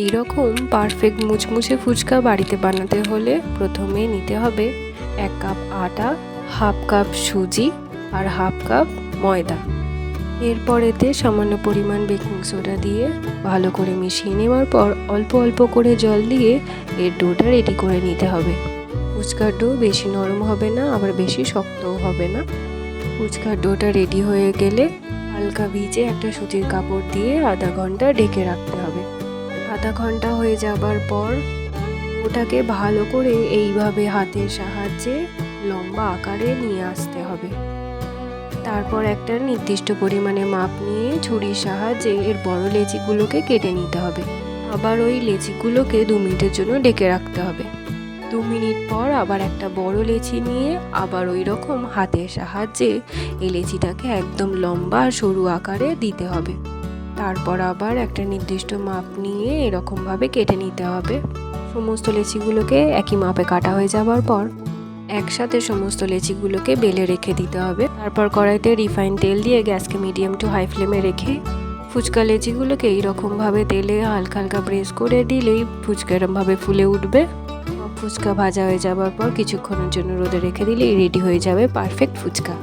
এই রকম পারফেক্ট মুচমুচে ফুচকা বাড়িতে বানাতে হলে প্রথমে নিতে হবে এক কাপ আটা, হাফ কাপ সুজি আর হাফ কাপ ময়দা। এরপর এতে সামান্য পরিমাণ বেকিং সোডা দিয়ে ভালো করে মিশিয়ে নেওয়ার পর অল্প অল্প করে জল দিয়ে এর ডোটা রেডি করে নিতে হবে। ফুচকার ডো বেশি নরম হবে না, আবার বেশি শক্তও হবে না। ফুচকার ডোটা রেডি হয়ে গেলে হালকা ভিজে একটা সুতির কাপড় দিয়ে আধা ঘণ্টা ঢেকে রাখতে আধা ঘণ্টা হয়ে যাবার পর ওটাকে ভালো করে এইভাবে হাতের সাহায্যে লম্বা আকারে নিয়ে আসতে হবে। তারপর একটা নির্দিষ্ট পরিমাণে মাপ নিয়ে ছুরির সাহায্যে এর বড় লেচিগুলোকে কেটে নিতে হবে। আবার ওই লেচিগুলোকে দু মিনিটের জন্য ডেকে রাখতে হবে। দু মিনিট পর আবার একটা বড় লেচি নিয়ে আবার ওই রকম হাতের সাহায্যে এই লেচিটাকে একদম লম্বা সরু আকারে দিতে হবে। তারপর আবার একটা নির্দিষ্ট মাপ নিয়ে এরকমভাবে কেটে নিতে হবে। সমস্ত লেচিগুলোকে একই মাপে কাটা হয়ে যাবার পর একসাথে সমস্ত লেচিগুলোকে বেলে রেখে দিতে হবে। তারপর কড়াইতে রিফাইন তেল দিয়ে গ্যাসকে মিডিয়াম টু হাই ফ্লেমে রেখে ফুচকা লেচিগুলোকে এইরকমভাবে তেলে হালকা হালকা প্রেস করে দিলেই ফুচকা এরমভাবে ফুলে উঠবে। ফুচকা ভাজা হয়ে যাবার পর কিছুক্ষণের জন্য রোদে রেখে দিলেই রেডি হয়ে যাবে পারফেক্ট ফুচকা।